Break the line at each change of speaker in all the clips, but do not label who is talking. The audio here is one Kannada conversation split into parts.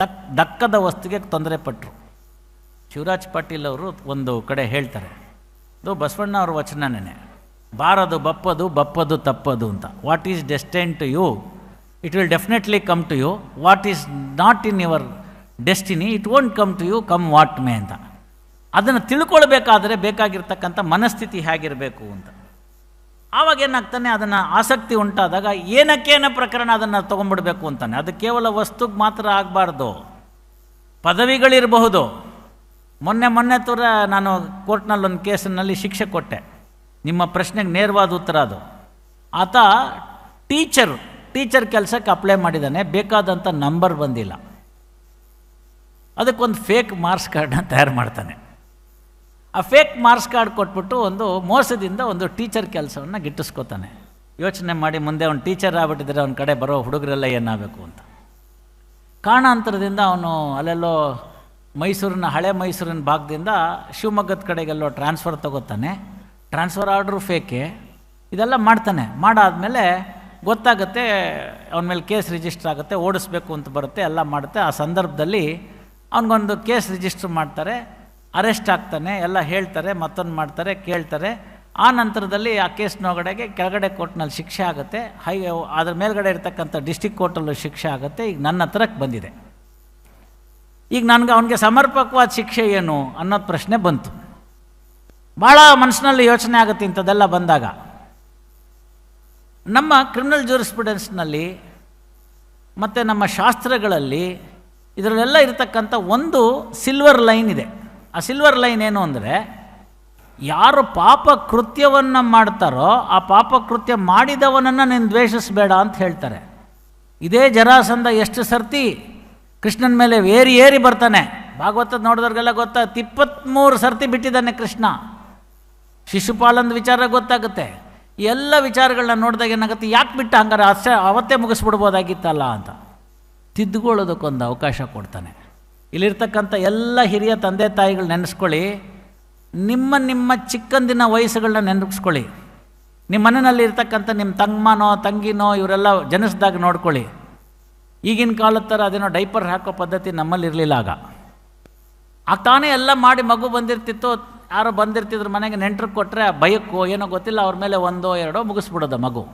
ದಕ್, ದಕ್ಕದ ವಸ್ತುಗೆ ತೊಂದರೆ ಪಟ್ಟರು ಶಿವರಾಜ್ ಪಾಟೀಲ್ ಅವರು ಒಂದು ಕಡೆ ಹೇಳ್ತಾರೆ, ಇದು ಬಸವಣ್ಣ ಅವ್ರ ವಚನನೇ ಬಾರದು ಬಪ್ಪದು ಬಪ್ಪದು ತಪ್ಪದು ಅಂತ. What is destine to you it will definitely come to you what is not in your destiny it won't come to you come what may ಅಂತ. ಅದನ್ನು ತಿಳ್ಕೊಳ್ಬೇಕಾದ್ರೆ ಬೇಕಾಗಿರ್ತಕ್ಕಂಥ ಮನಸ್ಥಿತಿ ಹೇಗಿರಬೇಕು ಅಂತ. ಆವಾಗ ಏನಾಗ್ತಾನೆ? ಅದನ್ನು ಆಸಕ್ತಿ ಉಂಟಾದಾಗ ಏನಕ್ಕೇನ ಪ್ರಕರಣ ಅದನ್ನು ತೊಗೊಂಡ್ಬಿಡ್ಬೇಕು ಅಂತಾನೆ. ಅದು ಕೇವಲ ವಸ್ತುಗೆ ಮಾತ್ರ ಆಗಬಾರ್ದು. ಪದವಿಗಳಿರಬಹುದು. ಮೊನ್ನೆ ಮೊನ್ನೆ ತೂರ ನಾನು ಕೋರ್ಟ್ನಲ್ಲಿ ಒಂದು ಕೇಸಿನಲ್ಲಿ ಶಿಕ್ಷೆ ಕೊಟ್ಟೆ. ನಿಮ್ಮ ಪ್ರಶ್ನೆಗೆ ನೇರವಾದ ಉತ್ತರ ಅದು. ಆತ ಟೀಚರು, ಟೀಚರ್ ಕೆಲಸಕ್ಕೆ ಅಪ್ಲೈ ಮಾಡಿದ್ದಾನೆ ಬೇಕಾದಂಥ ನಂಬರ್ ಬಂದಿಲ್ಲ. ಅದಕ್ಕೊಂದು ಫೇಕ್ ಮಾರ್ಕ್ಸ್ ಕಾರ್ಡನ್ನ ತಯಾರು ಮಾಡ್ತಾನೆ. ಆ ಫೇಕ್ ಮಾರ್ಕ್ಸ್ ಕಾರ್ಡ್ ಕೊಟ್ಬಿಟ್ಟು ಒಂದು ಮೋಸದಿಂದ ಒಂದು ಟೀಚರ್ ಕೆಲಸವನ್ನು ಗಿಟ್ಟಿಸ್ಕೋತಾನೆ. ಯೋಚನೆ ಮಾಡಿ ಮುಂದೆ ಅವ್ನು ಟೀಚರ್ ಆಗ್ಬಿಟ್ಟಿದ್ರೆ ಅವನ ಕಡೆ ಬರೋ ಹುಡುಗರೆಲ್ಲ ಏನಾಗಬೇಕು ಅಂತ. ಕಾರಣಾಂತರದಿಂದ ಅವನು ಅಲ್ಲೆಲ್ಲೋ ಮೈಸೂರಿನ ಹಳೆ ಮೈಸೂರಿನ ಭಾಗದಿಂದ ಶಿವಮೊಗ್ಗದ ಕಡೆಗೆಲ್ಲೋ ಟ್ರಾನ್ಸ್ಫರ್ ತಗೋತಾನೆ. ಟ್ರಾನ್ಸ್ಫರ್ ಆರ್ಡ್ರು ಫೇಕೆ ಇದೆಲ್ಲ ಮಾಡ್ತಾನೆ. ಮಾಡಾದಮೇಲೆ ಗೊತ್ತಾಗುತ್ತೆ ಅವನ ಮೇಲೆ ಕೇಸ್ ರಿಜಿಸ್ಟರ್ ಆಗುತ್ತೆ, ಓಡಿಸ್ಬೇಕು ಅಂತ ಬರುತ್ತೆ, ಎಲ್ಲ ಮಾಡುತ್ತೆ. ಆ ಸಂದರ್ಭದಲ್ಲಿ ಅವನಿಗೊಂದು ಕೇಸ್ ರಿಜಿಸ್ಟರ್ ಮಾಡ್ತಾರೆ. ಅರೆಸ್ಟ್ ಆಗ್ತಾನೆ, ಎಲ್ಲ ಹೇಳ್ತಾರೆ, ಮತ್ತೊಂದು ಮಾಡ್ತಾರೆ, ಕೇಳ್ತಾರೆ. ಆ ನಂತರದಲ್ಲಿ ಆ ಕೇಸ್ನೊಳಗಡೆಗೆ ಕೆಳಗಡೆ ಕೋರ್ಟ್ನಲ್ಲಿ ಶಿಕ್ಷೆ ಆಗುತ್ತೆ. ಹೈ, ಅದ್ರ ಮೇಲ್ಗಡೆ ಇರ್ತಕ್ಕಂಥ ಡಿಸ್ಟಿಕ್ ಕೋರ್ಟಲ್ಲೂ ಶಿಕ್ಷೆ ಆಗುತ್ತೆ. ಈಗ ನನ್ನ ಹತ್ರಕ್ಕೆ ಬಂದಿದೆ. ಈಗ ನನಗೆ ಅವನಿಗೆ ಸಮರ್ಪಕವಾದ ಶಿಕ್ಷೆ ಏನು ಅನ್ನೋದು ಪ್ರಶ್ನೆ ಬಂತು. ಭಾಳ ಮನಸ್ಸಿನಲ್ಲಿ ಯೋಚನೆ ಆಗುತ್ತೆ ಇಂಥದ್ದೆಲ್ಲ ಬಂದಾಗ. ನಮ್ಮ ಕ್ರಿಮಿನಲ್ ಜೂರಿಸ್ಪ್ರುಡೆನ್ಸ್ನಲ್ಲಿ ಮತ್ತು ನಮ್ಮ ಶಾಸ್ತ್ರಗಳಲ್ಲಿ ಇದರಲ್ಲೆಲ್ಲ ಇರತಕ್ಕಂಥ ಒಂದು ಸಿಲ್ವರ್ ಲೈನ್ ಇದೆ. ಆ ಸಿಲ್ವರ್ ಲೈನ್ ಏನು ಅಂದರೆ, ಯಾರು ಪಾಪ ಕೃತ್ಯವನ್ನು ಮಾಡ್ತಾರೋ ಆ ಪಾಪ ಕೃತ್ಯ ಮಾಡಿದವನನ್ನು ನೀನು ದ್ವೇಷಿಸಬೇಡ ಅಂತ ಹೇಳ್ತಾರೆ. ಇದೇ ಜರಾಸಂಧ ಎಷ್ಟು ಸರ್ತಿ ಕೃಷ್ಣನ ಮೇಲೆ ಏರಿ ಏರಿ ಬರ್ತಾನೆ. ಭಾಗವತದ ನೋಡಿದವ್ರಿಗೆಲ್ಲ ಗೊತ್ತಾಗುತ್ತೆ ಇಪ್ಪತ್ತ್ಮೂರು ಸರ್ತಿ ಬಿಟ್ಟಿದ್ದಾನೆ ಕೃಷ್ಣ. ಶಿಶುಪಾಲಂದ ವಿಚಾರ ಗೊತ್ತಾಗುತ್ತೆ. ಎಲ್ಲ ವಿಚಾರಗಳನ್ನ ನೋಡಿದಾಗ ಏನಾಗುತ್ತೆ, ಯಾಕೆ ಬಿಟ್ಟ ಹಂಗಾರೆ ಅಷ್ಟೇ ಅವತ್ತೇ ಮುಗಿಸ್ಬಿಡ್ಬೋದಾಗಿತ್ತಲ್ಲ ಅಂತ. ತಿದ್ದುಕೊಳ್ಳೋದಕ್ಕೊಂದು ಅವಕಾಶ ಕೊಡ್ತಾನೆ. ಇಲ್ಲಿರ್ತಕ್ಕಂಥ ಎಲ್ಲ ಹಿರಿಯ ತಂದೆ ತಾಯಿಗಳು ನೆನೆಸ್ಕೊಳ್ಳಿ, ನಿಮ್ಮ ನಿಮ್ಮ ಚಿಕ್ಕಂದಿನ ವಯಸ್ಸುಗಳನ್ನ ನೆನಪಿಸ್ಕೊಳ್ಳಿ ನಿಮ್ಮ ಮನೆಯಲ್ಲಿ ಇರ್ತಕ್ಕಂಥ ನಿಮ್ಮ ತಂಗಮ್ಮನೋ ತಂಗಿನೋ, ಇವರೆಲ್ಲ ಜನಿಸಿದಾಗ ನೋಡ್ಕೊಳ್ಳಿ. ಈಗಿನ ಕಾಲದ ಥರ ಅದೇನೋ ಡೈಪರ್ ಹಾಕೋ ಪದ್ಧತಿ ನಮ್ಮಲ್ಲಿ ಇರಲಿಲ್ಲ ಆಗ. ಆಗ ತಾನೇ ಎಲ್ಲ ಮಾಡಿ ಮಗು ಬಂದಿರ್ತಿತ್ತು, ಯಾರೋ ಬಂದಿರ್ತಿದ್ರು ಮನೆಗೆ ನೆಂಟ್ರಿಗೆ ಕೊಟ್ಟರೆ ಭಯಕ್ಕೋ ಏನೋ ಗೊತ್ತಿಲ್ಲ, ಅವ್ರ ಮೇಲೆ ಒಂದೋ ಎರಡೋ ಮುಗಿಸ್ಬಿಡೋದು ಮಗು.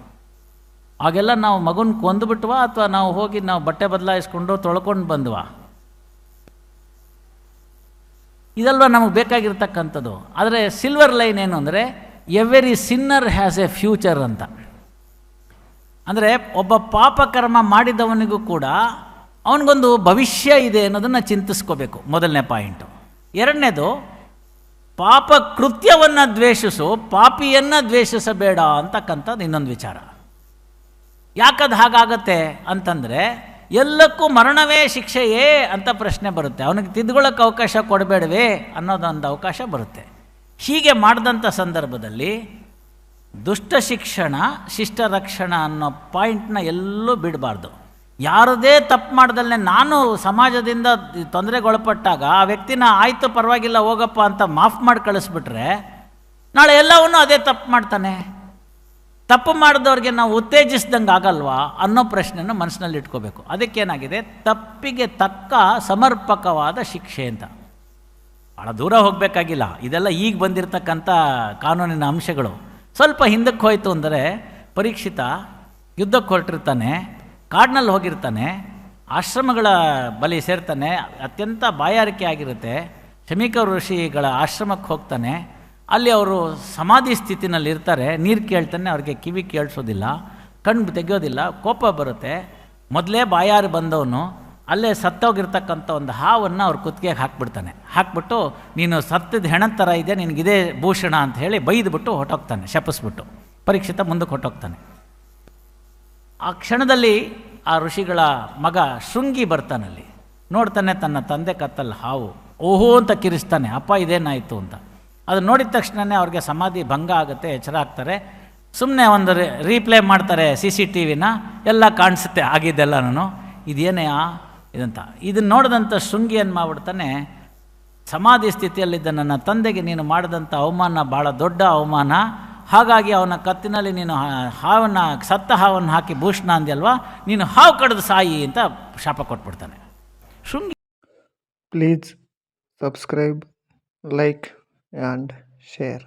ಆಗೆಲ್ಲ ನಾವು ಮಗುನ ಕೊಂದುಬಿಟ್ವಾ ಅಥವಾ ನಾವು ಹೋಗಿ ನಾವು ಬಟ್ಟೆ ಬದಲಾಯಿಸ್ಕೊಂಡು ತೊಳ್ಕೊಂಡು ಬಂದ್ವಾ? ಇದಲ್ವ ನಮಗೆ ಬೇಕಾಗಿರ್ತಕ್ಕಂಥದ್ದು. ಆದರೆ ಸಿಲ್ವರ್ ಲೈನ್ ಏನು ಅಂದರೆ every sinner has a future ಅಂತ. ಅಂದರೆ ಒಬ್ಬ ಪಾಪಕರ್ಮ ಮಾಡಿದವನಿಗೂ ಕೂಡ ಅವನಿಗೊಂದು ಭವಿಷ್ಯ ಇದೆ ಅನ್ನೋದನ್ನು ಚಿಂತಿಸ್ಕೋಬೇಕು. ಮೊದಲನೇ ಪಾಯಿಂಟು ಎರಡನೇದು, ಪಾಪ ಕೃತ್ಯವನ್ನು ದ್ವೇಷಿಸು, ಪಾಪಿಯನ್ನು ದ್ವೇಷಿಸಬೇಡ ಅಂತಕ್ಕಂಥದ್ದು ಇನ್ನೊಂದು ವಿಚಾರ. ಯಾಕದು ಹಾಗಾಗತ್ತೆ ಅಂತಂದರೆ ಎಲ್ಲಕ್ಕೂ ಮರಣವೇ ಶಿಕ್ಷೆಯೇ ಅಂತ ಪ್ರಶ್ನೆ ಬರುತ್ತೆ. ಅವನಿಗೆ ತಿದ್ದುಕೊಳ್ಳೋಕೆ ಅವಕಾಶ ಕೊಡಬೇಡವೇ ಅನ್ನೋದೊಂದು ಅವಕಾಶ ಬರುತ್ತೆ. ಹೀಗೆ ಮಾಡಿದಂಥ ಸಂದರ್ಭದಲ್ಲಿ ದುಷ್ಟ ಶಿಕ್ಷಣ, ಶಿಷ್ಟ ರಕ್ಷಣ ಅನ್ನೋ ಪಾಯಿಂಟ್ನ ಎಲ್ಲೂ ಬಿಡಬಾರ್ದು. ಯಾರದೇ ತಪ್ಪು ಮಾಡ್ದಲ್ಲೇ ನಾನು ಸಮಾಜದಿಂದ ತೊಂದರೆಗೊಳಪಟ್ಟಾಗ ಆ ವ್ಯಕ್ತಿನ ಆಯಿತು ಪರವಾಗಿಲ್ಲ ಹೋಗಪ್ಪ ಅಂತ ಮಾಫ್ ಮಾಡಿ ಕಳಿಸ್ಬಿಟ್ರೆ ನಾಳೆ ಎಲ್ಲವನ್ನೂ ಅದೇ ತಪ್ಪು ಮಾಡ್ತಾನೆ. ತಪ್ಪು ಮಾಡಿದವ್ರಿಗೆ ನಾವು ಉತ್ತೇಜಿಸ್ದಂಗೆ ಆಗಲ್ವಾ ಅನ್ನೋ ಪ್ರಶ್ನೆಯನ್ನು ಮನಸ್ಸಿನಲ್ಲಿ ಇಟ್ಕೋಬೇಕು. ಅದಕ್ಕೇನಾಗಿದೆ? ತಪ್ಪಿಗೆ ತಕ್ಕ ಸಮರ್ಪಕವಾದ ಶಿಕ್ಷೆ ಅಂತ. ಭಾಳ ದೂರ ಹೋಗಬೇಕಾಗಿಲ್ಲ. ಇದೆಲ್ಲ ಈಗ ಬಂದಿರತಕ್ಕಂಥ ಕಾನೂನಿನ ಅಂಶಗಳು. ಸ್ವಲ್ಪ ಹಿಂದಕ್ಕೆ ಹೋಯಿತು ಅಂದರೆ ಪರೀಕ್ಷಿತ ಯುದ್ಧಕ್ಕೆ ಹೊರಟಿರ್ತಾನೆ, ಕಾಡಿನಲ್ಲಿ ಹೋಗಿರ್ತಾನೆ, ಆಶ್ರಮಗಳ ಬಲಿ ಸೇರ್ತಾನೆ, ಅತ್ಯಂತ ಬಾಯಾರಿಕೆ ಆಗಿರುತ್ತೆ ಶಮೀಕ ಋಷಿಗಳ ಆಶ್ರಮಕ್ಕೆ ಹೋಗ್ತಾನೆ. ಅಲ್ಲಿ ಅವರು ಸಮಾಧಿ ಸ್ಥಿತಿನಲ್ಲಿ ಇರ್ತಾರೆ, ನೀರು ಕೇಳ್ತಾನೆ, ಅವ್ರಿಗೆ ಕಿವಿ ಕೇಳಿಸೋದಿಲ್ಲ, ಕಣ್ಣು ತೆಗೆಯೋದಿಲ್ಲ, ಕೋಪ ಬರುತ್ತೆ. ಮೊದಲೇ ಬಾಯಾರು ಬಂದವನು, ಅಲ್ಲೇ ಸತ್ತೋಗಿರ್ತಕ್ಕಂಥ ಒಂದು ಹಾವನ್ನು ಅವ್ರು ಕುತ್ತಿಗೆಗೆ ಹಾಕ್ಬಿಡ್ತಾನೆ. ಹಾಕ್ಬಿಟ್ಟು, ನೀನು ಸತ್ತದ ಹೆಣ ಥರ ಇದೆ ನಿನಗಿದೇ ಭೂಷಣ ಅಂತ ಹೇಳಿ ಬೈದ್ಬಿಟ್ಟು ಹೊಟ್ಟೋಗ್ತಾನೆ ಶಪಿಸ್ಬಿಟ್ಟು. ಪರೀಕ್ಷಿತ ಮುಂದಕ್ಕೆ ಹೊಟ್ಟೋಗ್ತಾನೆ ಆ ಕ್ಷಣದಲ್ಲಿ ಆ ಋಷಿಗಳ ಮಗ ಶೃಂಗಿ ಬರ್ತಾನಲ್ಲಿ ನೋಡ್ತಾನೆ ತನ್ನ ತಂದೆ ಕತ್ತಲ್ಲಿ ಹಾವು. ಓಹೋ ಅಂತ ಕಿರಿಸ್ತಾನೆ, ಅಪ್ಪ, ಇದೇನಾಯಿತು? ಅಂತ. ಅದು ನೋಡಿದ ತಕ್ಷಣವೇ ಅವ್ರಿಗೆ ಸಮಾಧಿ ಭಂಗ ಆಗುತ್ತೆ ಎಚ್ಚರ ಆಗ್ತಾರೆ. ಸುಮ್ಮನೆ ಒಂದು ರೀಪ್ಲೇ ಮಾಡ್ತಾರೆ ಸಿ ಸಿ ಟಿ ವಿನ ಎಲ್ಲ ಕಾಣಿಸುತ್ತೆ ಆಗಿದ್ದೆಲ್ಲನೂ ಇದೇನೇ ಇದಂತ. ಇದನ್ನು ನೋಡಿದಂಥ ಶೃಂಗಿ ಏನು ಮಾಡ್ಬಿಡ್ತಾನೆ ಸಮಾಧಿ ಸ್ಥಿತಿಯಲ್ಲಿದ್ದ ನನ್ನ ತಂದೆಗೆ ನೀನು ಮಾಡಿದಂಥ ಅವಮಾನ ಭಾಳ ದೊಡ್ಡ ಅವಮಾನ. ಹಾಗಾಗಿ ಅವನ ಕತ್ತಿನಲ್ಲಿ ನೀನು ಹಾವನ್ನು ಸತ್ತ ಹಾವನ್ನು ಹಾಕಿ ಭೂಷಣ ಅಂದ್ಯಲ್ವಾ? ನೀನು ಹಾವು ಕಡಿದು ಸಾಯಿ ಅಂತ ಶಾಪ ಕೊಟ್ಬಿಡ್ತಾನೆ. Shringi
please subscribe like, and share.